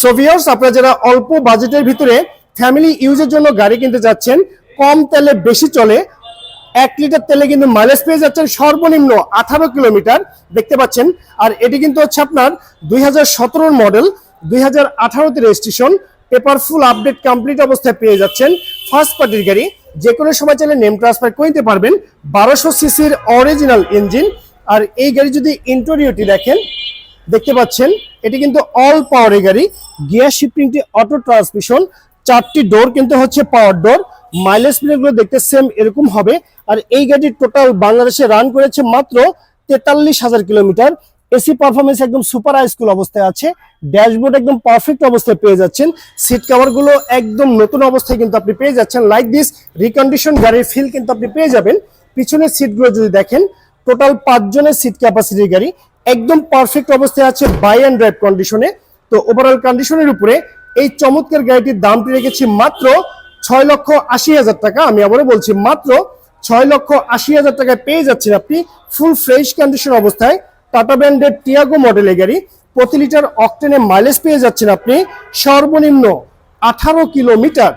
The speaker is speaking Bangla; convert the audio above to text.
সোভিয়ার্স আপনারা যারা অল্প বাজেটের ভিতরে ফ্যামিলি ইউজের জন্য গাড়ি কিনতে যাচ্ছেন, কম তেলে বেশি চলে, এক লিটার তেলে কিন্তু মাইলেজ পেয়ে যাচ্ছেন সর্বনিম্ন আঠারো কিলোমিটার, দেখতে পাচ্ছেন। আর এটি কিন্তু হচ্ছে আপনার দুই হাজার মডেল দুই হাজার registration paper full update complete অবস্থায় পেয়ে যাচ্ছেন ফার্স্ট পার্টির গাড়ি। যে কোনো সময় চাইলে নেম ট্রান্সফার করে নিতে পারবেন। বারোশো সিসির অরিজিনাল ইঞ্জিন আর এই গাড়ি যদি ইন্টেরিয়রটি দেখেন দেখতে পাচ্ছেন, এটি কিন্তু অল পাওয়ারের গাড়ি গিয়ার শিফটিংটি অটো ট্রান্সমিশন চারটি ডোর কিন্তু হচ্ছে পাওয়ার ডোর মাইলেজগুলো দেখতে সেম এরকম হবে। আর এই গাড়ির টোটাল বাংলাদেশে রান করেছে মাত্র তেতাল্লিশ হাজার কিলোমিটার। এসি পারফরমেন্স একদম সুপার হাইস্কুল অবস্থায় আছে। ড্যাশবোর্ড একদম পারফেক্ট অবস্থায় পেয়ে যাচ্ছেন। সিট কভারগুলো একদম নতুন অবস্থায় কিন্তু আপনি পেয়ে যাচ্ছেন। লাইক দিস রিকন্ডিশন গাড়ির ফিল কিন্তু আপনি পেয়ে যাবেন। পিছনের সিটগুলো যদি দেখেন টোটাল পাঁচজনের সিট ক্যাপাসিটির গাড়ি। একদম পারফেক্ট অবস্থায় আছে বাই অ্যান্ড ড্রাইভ কন্ডিশনে তো ওভারঅল কন্ডিশনের উপরে এই চমৎকার গাড়িটির দামটি রেখেছি মাত্র ছয় লক্ষ আশি হাজার টাকা। আমি আবারও বলছি, মাত্র ছয় লক্ষ আশি হাজার টাকায় পেয়ে যাচ্ছেন আপনি ফুল ফ্রেশ কন্ডিশন অবস্থায়। টাটা ব্র্যান্ডের টিয়াগো মডেলের গাড়ি, প্রতি লিটার অক্টেনে মাইলেজ পেয়ে যাচ্ছেন আপনি সর্বনিম্ন আঠারো কিলোমিটার।